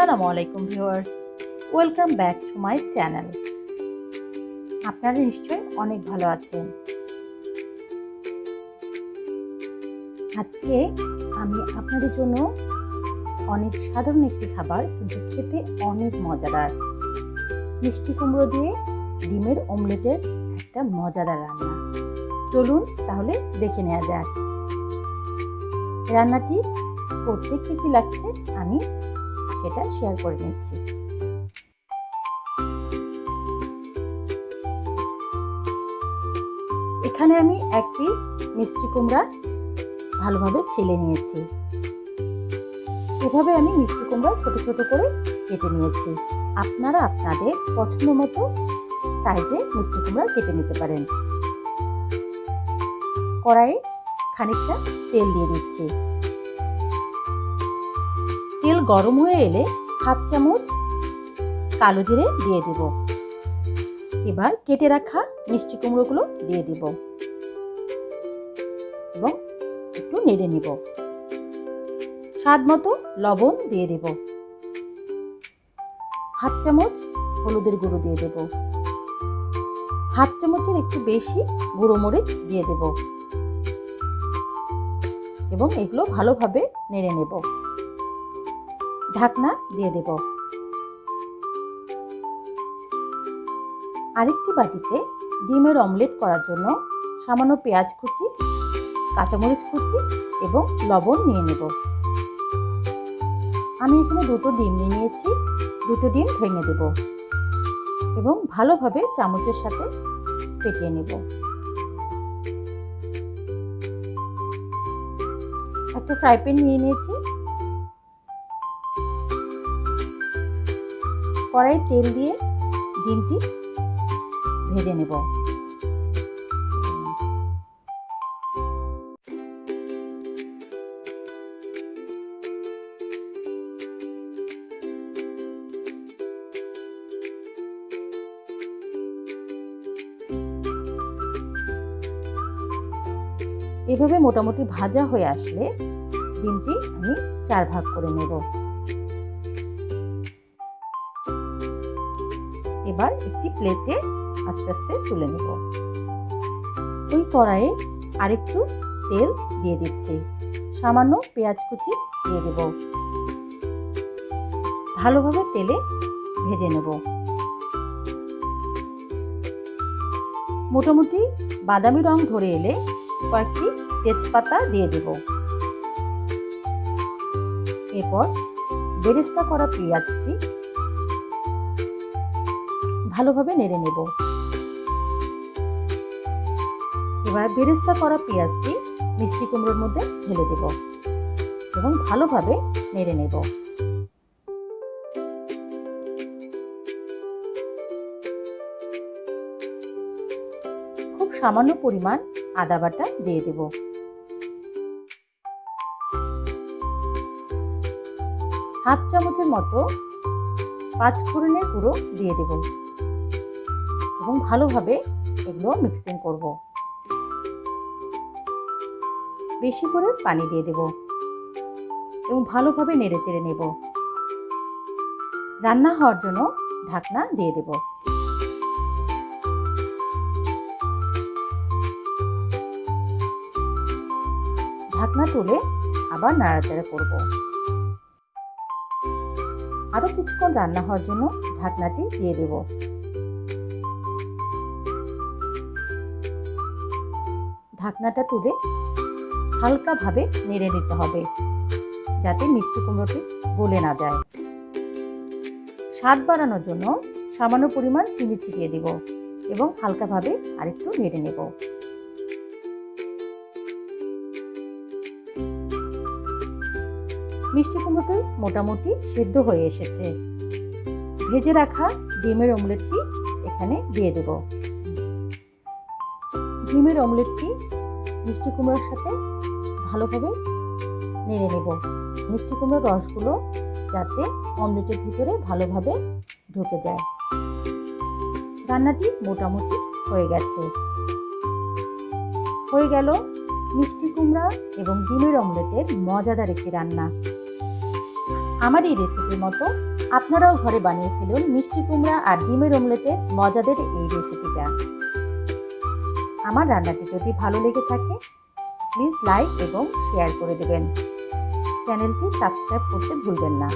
আসসালামু আলাইকুম viewers. Welcome back to my channel. আপনারা নিশ্চয়ই অনেক ভালো আছেন। আজকে আমি আপনাদের জন্য অনেক সাধারণ একটি খাবার, কিন্তু খেতে অনেক মজাদার। মিষ্টি কুমড়ো দিয়ে ডিমের অমলেটের একটা মজাদার রান্না। চলুন তাহলে দেখে নেওয়া যাক। রান্নাটি করতে কী কী লাগছে আমি সেটা শেয়ার করে নিচ্ছি। এখানে আমি এক পিস মিষ্টি কুমড়া ভালোভাবে ছেলে নিয়েছি। এভাবে আমি মিষ্টি কুমড়া ছোট ছোট করে কেটে নিয়েছি। আপনারা আপনাদের পছন্দ মতো সাইজে মিষ্টি কুমড়া কেটে নিতে পারেন। কড়াইয়ে খানিকটা তেল দিয়ে দিচ্ছি। তেল গরম হয়ে এলে হাফ চামচ কালো জিরে দিয়ে দিব। এবার কেটে রাখা মিষ্টি কুমড়োগুলো দিয়ে দিব এবং একটু নেড়ে নিব। স্বাদ মতো লবণ দিয়ে দেব। হাফ চামচ হলুদের গুঁড়ো দিয়ে দেব। হাফ চামচের একটু বেশি গুঁড়ো মরিচ দিয়ে দেব। এবং এগুলো ভালোভাবে নেড়ে নেব। ঢাকনা দিয়ে দেব। আরেকটি বাটিতে ডিমের অমলেট করার জন্য সামান্য পেঁয়াজ কুচি, কাঁচামরিচ কুচি এবং লবণ নিয়ে নেব। আমি এখানে দুটো ডিম নিয়ে নিয়েছি, দুটো ডিম ভেঙে দেব এবং ভালোভাবে চামচের সাথে ফেটিয়ে নেব। একটা ফ্রাই প্যান নিয়ে নিয়েছি কড়াই তেল দিয়ে ডিমটি ভেজে নেব। এভাবে মোটামুটি ভাজা হয়ে আসলে ডিমটি আমি চার ভাগ করে নেব। এবার একটি প্লেটে আস্তে আস্তে তুলে নেব। ওই কড়াইয়ে আরেকটু তেল দিয়ে দিচ্ছি। সামান্য পেঁয়াজ কুচি দিয়ে দেব। ভালোভাবে তেলে ভেজে নেব। মোটামুটি বাদামি রং ধরে এলে কয়েকটি তেজপাতা দিয়ে দেব। এরপর বেরেস্তা করা পেঁয়াজটি ভালোভাবে নেড়ে নেব। এবার বেরেস্তা করা পেঁয়াজটি মিষ্টি কুমড়োর মধ্যে ঢেলে দেব এবং ভালোভাবে নেড়ে নেব। খুব সামান্য পরিমাণ আদা বাটা দিয়ে দেব। হাফ চামচের মতো পাঁচ ফোড়নের গুঁড়ো দিয়ে দেব। এবং ভালোভাবে এগুলো মিক্সিং করব। বেশি করে পানি দিয়ে দেব এবং ভালোভাবে নেড়ে চেড়ে নেব। রান্না হওয়ার জন্য ঢাকনা দিয়ে দেব। ঢাকনা তুলে আবার নাড়াচাড়া করব। আরও কিছুক্ষণ রান্না হওয়ার জন্য ঢাকনাটি দিয়ে দেব। ঢাকনাটা তুলে হালকাভাবে নেড়ে নিতে হবে, যাতে মিষ্টি কুমড়োটি গলে না যায়। স্বাদ বাড়ানোর জন্য সামান্য পরিমাণ চিনি ছিটিয়ে দেব এবং হালকাভাবে আরেকটু নেড়ে নেব। মিষ্টি কুমড়োটি মোটামুটি সেদ্ধ হয়ে এসেছে। ভেজে রাখা ডিমের অমলেটটি এখানে দিয়ে দেব। ডিমের অমলেটটি মিষ্টি কুমড়োর সাথে ভালোভাবে নেড়ে নেব। মিষ্টি কুমড়োর রসগুলো যাতে অমলেটের ভিতরে ভালোভাবে ঢুকে যায়। রান্নাটি মোটামুটি হয়ে গেছে। হয়ে গেল মিষ্টি কুমড়া এবং ডিমের অমলেটের মজাদার একটি রান্না। আমার এই রেসিপির মতো আপনারাও ঘরে বানিয়ে ফেলুন মিষ্টি কুমড়া আর ডিমের অমলেটের মজাদের এই রেসিপিটা আমার রান্নাটি যদি ভালো লেগে থাকে প্লিজ লাইক এবং শেয়ার করে দেবেন। চ্যানেলটি সাবস্ক্রাইব করতে ভুলবেন না।